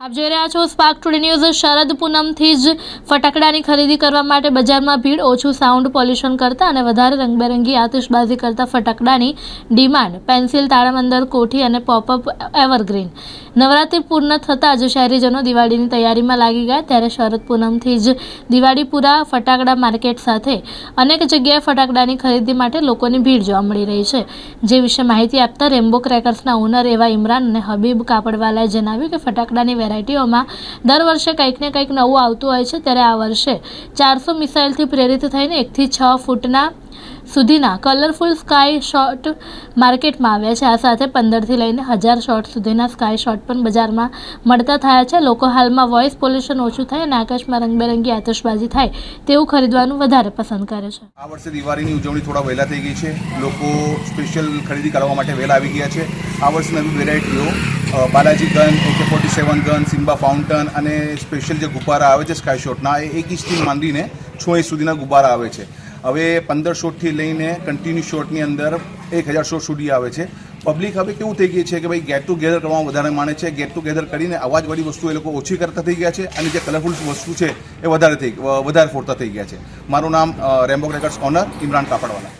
આપ જોઈ રહ્યા છો સ્પાર્ક ટુડે ન્યૂઝ શરદ પૂનમથી જ ફટાકડાની ખરીદી કરવા માટે બજારમાં ભીડ, ઓછું સાઉન્ડ પોલ્યુશન કરતા અને વધારે રંગબેરંગી આતિશબાજી કરતા ફટાકડાની ડિમાન્ડ. પેન્સિલ તાળામંદર કોઠી અને પોપઅપ એવરગ્રીન નવરાત્રિ પૂર્ણ થતાં જ શહેરીજનો દિવાળીની તૈયારીમાં લાગી ગયા. ત્યારે શરદ પૂનમથી જ દિવાળીપુરા ફટાકડા માર્કેટ સાથે અનેક જગ્યાએ ફટાકડાની ખરીદી માટે લોકોની ભીડ જોવા મળી રહી છે. જે વિશે માહિતી આપતા રેમ્બો ક્રેકર્સના ઓનર એવા ઇમરાન અને હબીબ કાપડવાલાએ જણાવ્યું કે ફટાકડાની વેરાયટીઓમાં દર વર્ષે કંઈક ને કંઈક નવું આવતું હોય છે, ત્યારે આ વર્ષે ચારસો મિસાઇલથી પ્રેરિત થઈને એકથી છ ફૂટના સુધીના કલરફુલ સ્કાય શોટ માર્કેટમાં આવ્યા છે. આ સાથે પંદરથી લઈને હજાર શોટ સુધીના સ્કાય શોટ પણ બજારમાં મળતા થયા છે. લોકો હાલમાં વોઇસ પોલ્યુશન ઓછું થાય અને આકાશમાં રંગબેરંગી આતશબાજી થાય તેવું ખરીદવાનું વધારે પસંદ કરે છે. આ વર્ષે દિવાળીની ઉજવણી થોડા વહેલા થઈ ગઈ છે. લોકો સ્પેશિયલ ખરીદી કરવા માટે વહેલા આવી ગયા છે. આ વર્ષે નવી વેરાયટીઓ Balaji gun AK forty seven gun, Simba fountain અને સ્પેશિયલ જે ગુબ્બારા આવે છે સ્કાય શોટના, એ એક ઇંચથી માંડીને છ ઇંચ સુધીના ગુબ્બારા આવે છે. હવે પંદર શોટથી લઈને કન્ટિન્યુ શોટની અંદર એક હજાર શોટ સુધી આવે છે. પબ્લિક હવે કેવું થઈ ગઈ છે કે ભાઈ ગેટ ટુગેધર કરવામાં વધારે માને છે. ગેટ ટુગેધર કરીને અવાજવાળી વસ્તુ એ લોકો ઓછી કરતા થઈ ગયા છે અને જે કલરફુલ વસ્તુ છે એ વધારે થઈ વધારે ફોડતા થઈ ગયા છે. મારું નામ Rambo crackers owner Imran Kapadwala.